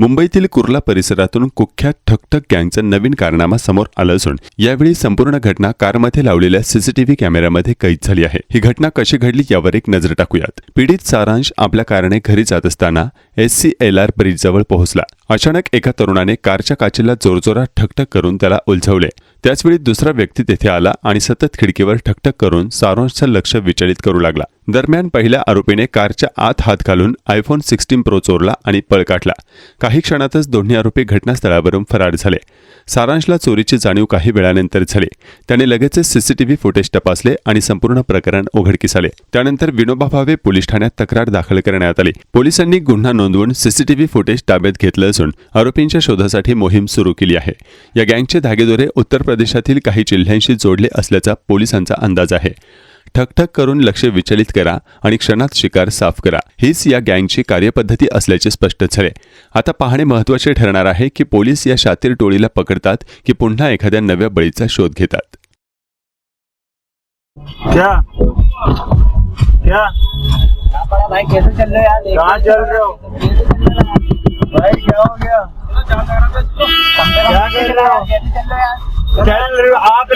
मुंबईतील कुर्ला परिसरातून कुख्यात ठकठक गँगचा नवीन कारनामा समोर आला असून यावेळी संपूर्ण घटना कारमध्ये लावलेल्या सीसीटीव्ही कॅमेऱ्यामध्ये कैद झाली आहे. ही घटना कशी घडली यावर एक नजर टाकूयात. पीडित सारांश आपल्या कारने घरी जात असताना एस सी एल आर ब्रिजजवळ पोहोचला. अचानक एका तरुणाने कारच्या काचेला जोरजोरात ठकठक करून त्याला उलझवले. त्याचवेळी दुसरा व्यक्ती तेथे आला आणि सतत खिडकीवर ठकठक करून सारांशचं लक्ष विचलित करू लागला. दरम्यान पहिल्या आरोपीने कारच्या आत हात घालून आयफोन सिक्स्टीन प्रो चोरला आणि पळ काढला काही क्षणातच दोन्ही आरोपी घटनास्थळावरून फरार झाले. सारांशला चोरीची जाणीव काही वेळानंतर झाली. त्याने लगेचच सीसीटीव्ही फुटेज तपासले आणि संपूर्ण प्रकरण उघडकीस आले. त्यानंतर विनोबा भावे पोलीस ठाण्यात तक्रार दाखल करण्यात आली. पोलिसांनी गुन्हा नोंदवून सीसीटीव्ही फुटेज ताब्यात घेतलं असून आरोपींच्या शोधासाठी मोहीम सुरू केली आहे. या गँगचे धागेदोरे उत्तर प्रदेशातील काही जिल्ह्यांशी जोडले असल्याचा पोलिसांचा अंदाज आहे. ठकठक करून लक्ष विचलित करा आणि क्षणात शिकार साफ करा. हीच या गँगची कार्यपद्धती असल्याचे स्पष्ट झाले. आता पाहणे महत्त्वाचे ठरणार आहे की पोलीस या शातीर टोळीला पकडतात की पुन्हा एखाद्या नव्या बळीचा शोध घेतात. क्या? क्या? भाई कैसे चल रहे यार कहाँ चल रहे हो? भाई क्या हो गया? क्या कर रहे हो? चल रहे हो आप